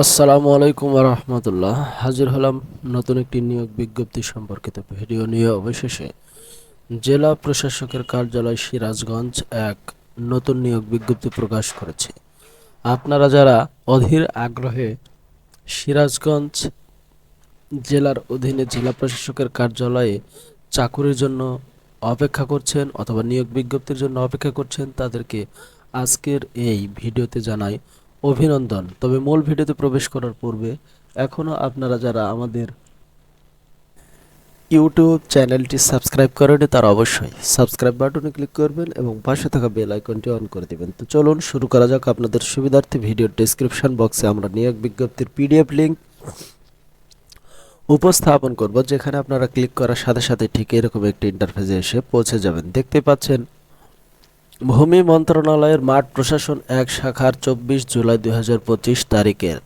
আসসালামু আলাইকুম রহমতুল্লাহ। হাজির হলাম নতুন একটি নিয়োগ বিজ্ঞপ্তি সম্পর্কিত ভিডিও নিয়ে। অবশেষে জেলা প্রশাসকের কার্যালয় সিরাজগঞ্জ এক নতুন নিয়োগ বিজ্ঞপ্তি প্রকাশ করেছে। আপনারা যারা অধীর আগ্রহে সিরাজগঞ্জ জেলার অধীনে জেলা প্রশাসকের কার্যালয়ে চাকুরির জন্য অপেক্ষা করছেন অথবা নিয়োগ বিজ্ঞপ্তির জন্য অপেক্ষা করছেন, তাদেরকে আজকের এই ভিডিওতে জানাই অভিনন্দন। তবে মূল ভিডিওতে প্রবেশ করার পূর্বে এখনও আপনারা যারা আমাদের ইউটিউব চ্যানেলটি সাবস্ক্রাইব করেনি তারা অবশ্যই সাবস্ক্রাইব বাটনে ক্লিক করবেন এবং পাশে থাকা বেল আইকনটি অন করে দিবেন। তো চলুন শুরু করা যাক আপনাদের সুবিধার্থে ভিডিওর ডেসক্রিপশন বক্সে আমরা নিয়োগ বিজ্ঞপ্তির পিডিএফ লিংক উপস্থাপন করব, যেখানে আপনারা ক্লিক করার সাথে সাথে ঠিক এরকম একটি ইন্টারফেসে এসে পৌঁছে যাবেন। দেখতে পাচ্ছেন ভূমি মন্ত্রণালয়ের মাঠ প্রশাসন এক শাখার চব্বিশ জুলাই দুই হাজার পঁচিশ তারিখের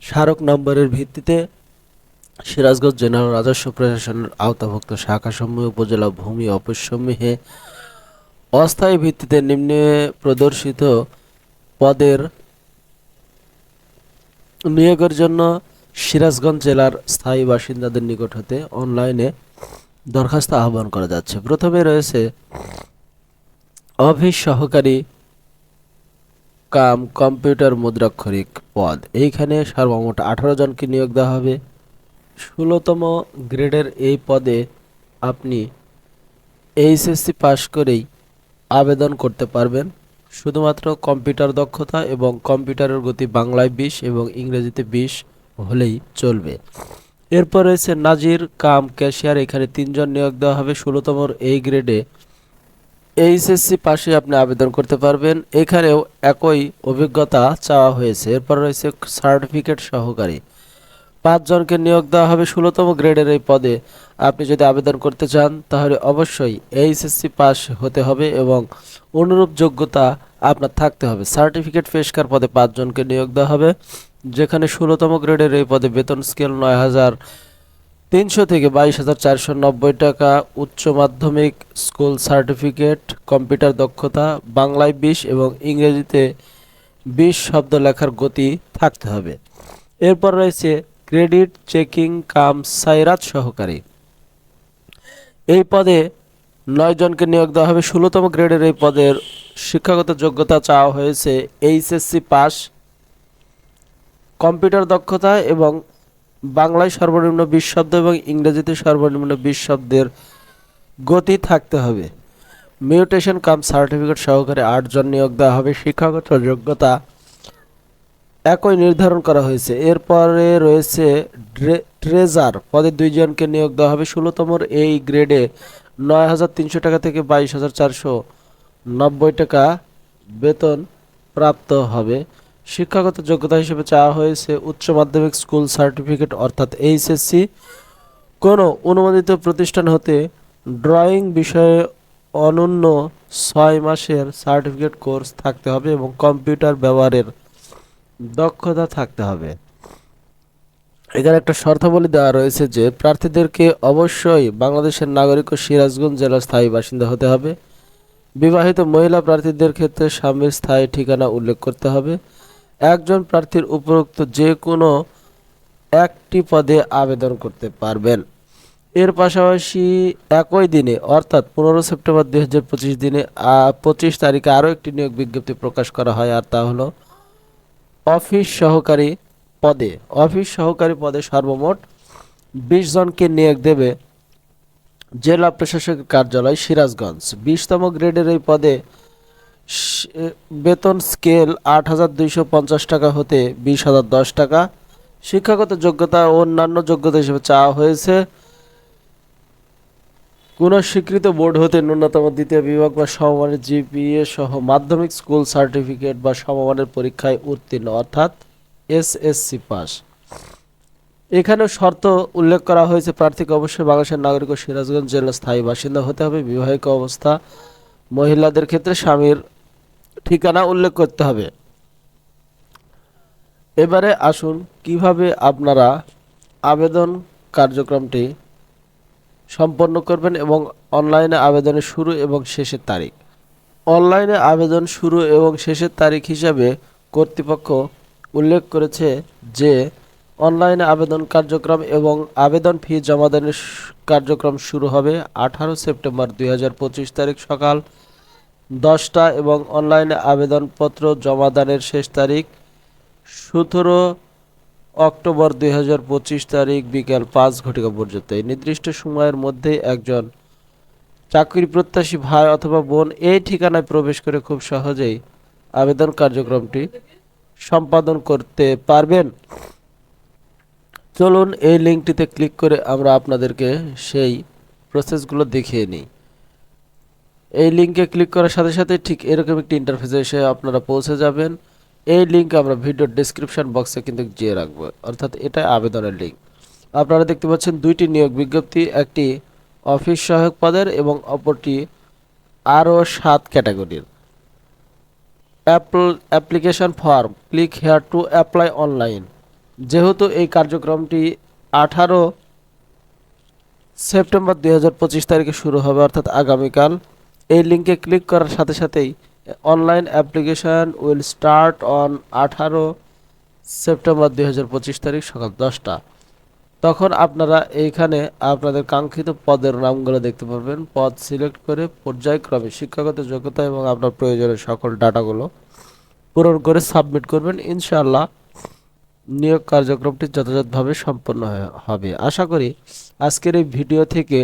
স্মারক নম্বরের ভিত্তিতে সিরাজগঞ্জ জেনারেল রাজস্ব প্রশাসনের আওতাভুক্ত শাখাসমূহ উপজেলা ভূমি অফিসসমূহে অস্থায়ী ভিত্তিতে নিম্নে প্রদর্শিত পদের নিয়োগের জন্য সিরাজগঞ্জ জেলার স্থায়ী বাসিন্দাদের নিকট হতে অনলাইনে দরখাস্ত আহ্বান করা যাচ্ছে। প্রথমে রয়েছে অফিস সহকারী কাম কম্পিউটার মুদ্রাক্ষরিক পদ। এইখানে সর্বমোট আঠারো জনকে নিয়োগ দেওয়া হবে। ষোলোতম গ্রেডের এই পদে আপনি এইচএসসি পাশ করেই আবেদন করতে পারবেন। শুধুমাত্র কম্পিউটার দক্ষতা এবং কম্পিউটারের গতি বাংলায় বিশ এবং ইংরেজিতে বিশ হলেই চলবে। এরপর রয়েছে নাজির কাম ক্যাশিয়ার। এখানে তিনজন নিয়োগ দেওয়া হবে। ষোলোতমর এই গ্রেডে এইচএসসি পাশে আপনি আবেদন করতে পারবেন। এখানেও একই অভিজ্ঞতা চাওয়া হয়েছে। এরপর রয়েছে সার্টিফিকেট সহকারী। পাঁচজনকে নিয়োগ দেওয়া হবে ষোলোতম গ্রেডের এই পদে। আপনি যদি আবেদন করতে চান, তাহলে অবশ্যই এইচএসসি পাস হতে হবে এবং অনুরূপ যোগ্যতা আপনার থাকতে হবে। সার্টিফিকেট পেশকার পদে পাঁচজনকে নিয়োগ দেওয়া হবে। যেখানে ষোলোতম গ্রেডের এই পদে বেতন স্কেল নয় হাজার তিনশো থেকে বাইশ হাজার চারশো নব্বই টাকা উচ্চ মাধ্যমিক স্কুল সার্টিফিকেট, কম্পিউটার দক্ষতা, বাংলায় বিশ এবং ইংরেজিতে বিশ শব্দ লেখার গতি থাকতে হবে। এরপর রয়েছে ক্রেডিট, চেকিং, কাম, সাইরাত সহকারী। এই পদে নয় জনকে নিয়োগ দেওয়া হবে। ষোলোতম গ্রেডের এই পদের শিক্ষাগত যোগ্যতা চাওয়া হয়েছে এইচএসসি পাস, কম্পিউটার দক্ষতা এবং বাংলায় সর্বনিম্ন বিশ শব্দ এবং ইংরেজিতে সর্বনিম্ন বিশ শব্দের গতি থাকতে হবে। মিউটেশন কাম সার্টিফিকেট সহকারে আটজন নিয়োগ দেওয়া হবে। শিক্ষাগত যোগ্যতা একই নির্ধারণ করা হয়েছে। এরপরে রয়েছে ট্রেজার পদে দুইজনকে নিয়োগ দেওয়া হবে। ষোলোতমর এই গ্রেডে নয় হাজার তিনশো টাকা থেকে বাইশ হাজার চারশো নব্বই টাকা বেতন প্রাপ্ত হবে। শিক্ষাগত যোগ্যতা হিসেবে চাওয়া হয়েছে উচ্চ মাধ্যমিক স্কুল সার্টিফিকেট, অর্থাৎ এইচএসসি। কোনো অনুমোদিত প্রতিষ্ঠান হতে ড্রয়িং বিষয়ে অনন্য ছয় মাসের সার্টিফিকেট কোর্স থাকতে হবে এবং কম্পিউটার ব্যবহারের দক্ষতা থাকতে হবে। এখানে একটা শর্তাবলী দেওয়া রয়েছে যে প্রার্থীদেরকে অবশ্যই বাংলাদেশের নাগরিক ও সিরাজগঞ্জ জেলার স্থায়ী বাসিন্দা হতে হবে। বিবাহিত মহিলা প্রার্থীদের ক্ষেত্রে স্বামীর স্থায়ী ঠিকানা উল্লেখ করতে হবে। একজন প্রার্থীর উপরোক্ত যে কোনো একটি পদে আবেদন করতে পারবেন। এর পাশাপাশি একই দিনে, অর্থাৎ পনেরো সেপ্টেম্বর দুই হাজার পঁচিশ দিনে পঁচিশ তারিখে আরও একটি নিয়োগ বিজ্ঞপ্তি প্রকাশ করা হয়, আর তা হলো অফিস সহকারী পদে। অফিস সহকারী পদে সর্বমোট বিশ জনকে নিয়োগ দেবে জেলা প্রশাসকের কার্যালয় সিরাজগঞ্জ। বিশতম গ্রেডের এই পদে বেতন স্কেল আট হাজার দুইশো পঞ্চাশ টাকা হতে বিশ হাজার দশ টাকা। শিক্ষাগত যোগ্যতা ও অন্যান্য যোগ্যতা হিসেবে চাওয়া হয়েছে। কোন স্বীকৃত বোর্ড হতে ন্যূনতম দ্বিতীয় বিভাগ বা সমমানের জিপিএ সহ মাধ্যমিক স্কুল সার্টিফিকেট বা সমমানের পরীক্ষায় উত্তীর্ণ, অর্থাৎ এসএসসি পাস। এখানে শর্ত উল্লেখ করা হয়েছে, প্রার্থীকে অবশ্যই বাংলাদেশের নাগরিক ও সিরাজগঞ্জ জেলার স্থায়ী বাসিন্দা হতে হবে। বিবাহিক অবস্থা মহিলাদের ক্ষেত্রে স্বামীর ঠিকানা উল্লেখ করতে হবে। এবারে আসুন, কীভাবে আপনারা আবেদন কার্যক্রমটি সম্পন্ন করবেন এবং অনলাইনে আবেদনের শুরু এবং শেষের তারিখ। অনলাইনে আবেদন শুরু এবং শেষের তারিখ হিসাবে কর্তৃপক্ষ উল্লেখ করেছে যে, অনলাইনে আবেদন কার্যক্রম এবং আবেদন ফি জমাদানের কার্যক্রম শুরু হবে আঠারো সেপ্টেম্বর দুই হাজার পঁচিশ তারিখ সকাল দশটা এবং অনলাইনে আবেদনপত্র জমাদানের শেষ তারিখ সতেরো অক্টোবর দুই হাজার পঁচিশ তারিখ বিকেল পাঁচ ঘটিকা পর্যন্ত। এই নির্দিষ্ট সময়ের মধ্যে একজন চাকরি প্রত্যাশী ভাই অথবা বোন এই ঠিকানায় প্রবেশ করে খুব সহজেই আবেদন কার্যক্রমটি সম্পাদন করতে পারবেন। চলুন এই লিঙ্কটিতে ক্লিক করে আমরা আপনাদেরকে সেই প্রসেসগুলো দেখিয়ে নিই। এই লিঙ্কে ক্লিক করার সাথে সাথে ঠিক এরকম একটি ইন্টারফেসে এসে আপনারা পৌঁছে যাবেন। এই লিঙ্ক আমরা ভিডিওর ডেসক্রিপশন বক্সে কিন্তু দিয়ে রাখব। অর্থাৎ এটা আবেদনের লিঙ্ক আপনারা দেখতে পাচ্ছেন দুইটি নিয়োগ বিজ্ঞপ্তি, একটি অফিস সহায়ক পদের এবং অপরটি আরও সাত ক্যাটাগরির application form click here to apply online যেহেতু এই কার্যক্রমটি আঠারো সেপ্টেম্বর দুই হাজার পঁচিশ তারিখে শুরু হবে, অর্থাৎ আগামীকাল এই লিঙ্কে ক্লিক করার সাথে সাথেই online application will start on আঠারো সেপ্টেম্বর দু হাজার পঁচিশ তারিখ সকাল দশটা। তখন আপনারা এইখানে আপনাদের কাঙ্ক্ষিত পদের নামগুলো দেখতে পারবেন। পদ সিলেক্ট করে পর্যায়ক্রমে শিক্ষাগত যোগ্যতা এবং আপনার প্রয়োজনীয় সকল ডাটাগুলো পূরণ করে সাবমিট করবেন। ইনশাআল্লাহ নিয়োগ কার্যক্রমটি যথাযথভাবে সম্পন্ন হবে। আশা করি আজকের এই ভিডিও থেকে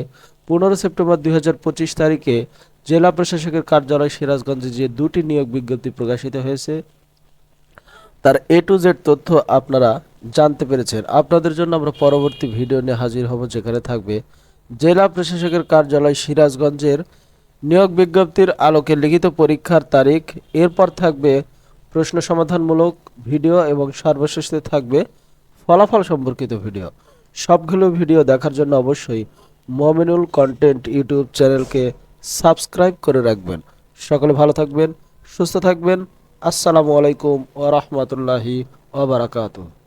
পনেরো সেপ্টেম্বর দুই হাজার পঁচিশ তারিখে জেলা প্রশাসকের কার্যালয় সিরাজগঞ্জে যে দুটি নিয়োগ বিজ্ঞপ্তি প্রকাশিত হয়েছে, তার এ টু জেড তথ্য আপনারা জানতে পেরেছেন। আপনাদের জন্য আমরা পরবর্তী ভিডিও নিয়ে হাজির হব, যেখানে থাকবে জেলা প্রশাসকের কার্যালয় সিরাজগঞ্জের নিয়োগ বিজ্ঞপ্তির আলোকে লিখিত পরীক্ষার তারিখ, এরপর থাকবে প্রশ্ন সমাধানমূলক ভিডিও এবং সর্বশেষে থাকবে ফলাফল সম্পর্কিত ভিডিও। সবগুলো ভিডিও দেখার জন্য অবশ্যই মমিনুল কন্টেন্ট ইউটিউব চ্যানেলকে সাবস্ক্রাইব করে রাখবেন। সকলে ভালো থাকবেন সুস্থ থাকবেন। আসসালামু আলাইকুম ওয়া রাহমাতুল্লাহি ওয়া বারাকাতুহু।